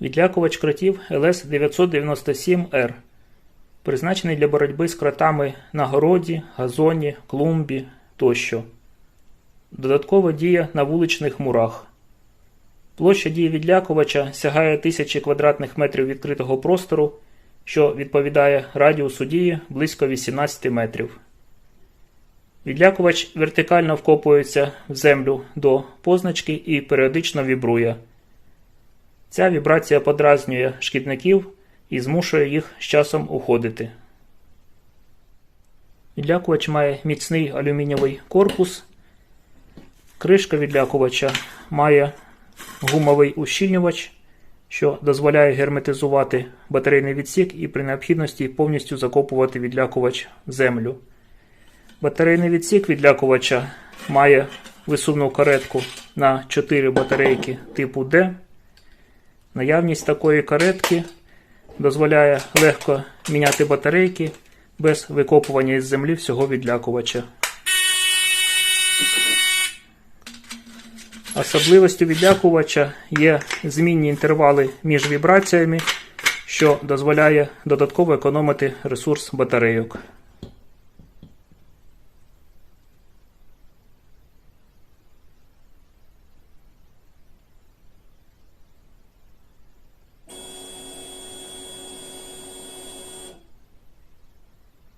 Відлякувач кротів ЛС-997Р. Призначений для боротьби з кротами на городі, газоні, клумбі тощо. Додатково діє на вуличних мурах. Площа дії відлякувача сягає тисячі квадратних метрів відкритого простору, що відповідає радіусу дії близько 18 метрів. Відлякувач вертикально вкопується в землю до позначки і періодично вібрує. Ця вібрація подразнює шкідників і змушує їх з часом уходити. Відлякувач має міцний алюмінієвий корпус. Кришка відлякувача має гумовий ущільнювач, що дозволяє герметизувати батарейний відсік і при необхідності повністю закопувати відлякувач в землю. Батарейний відсік відлякувача має висувну каретку на 4 батарейки типу D. Наявність такої каретки дозволяє легко міняти батарейки без викопування із землі всього відлякувача. Особливостю відлякувача є змінні інтервали між вібраціями, що дозволяє додатково економити ресурс батарейок.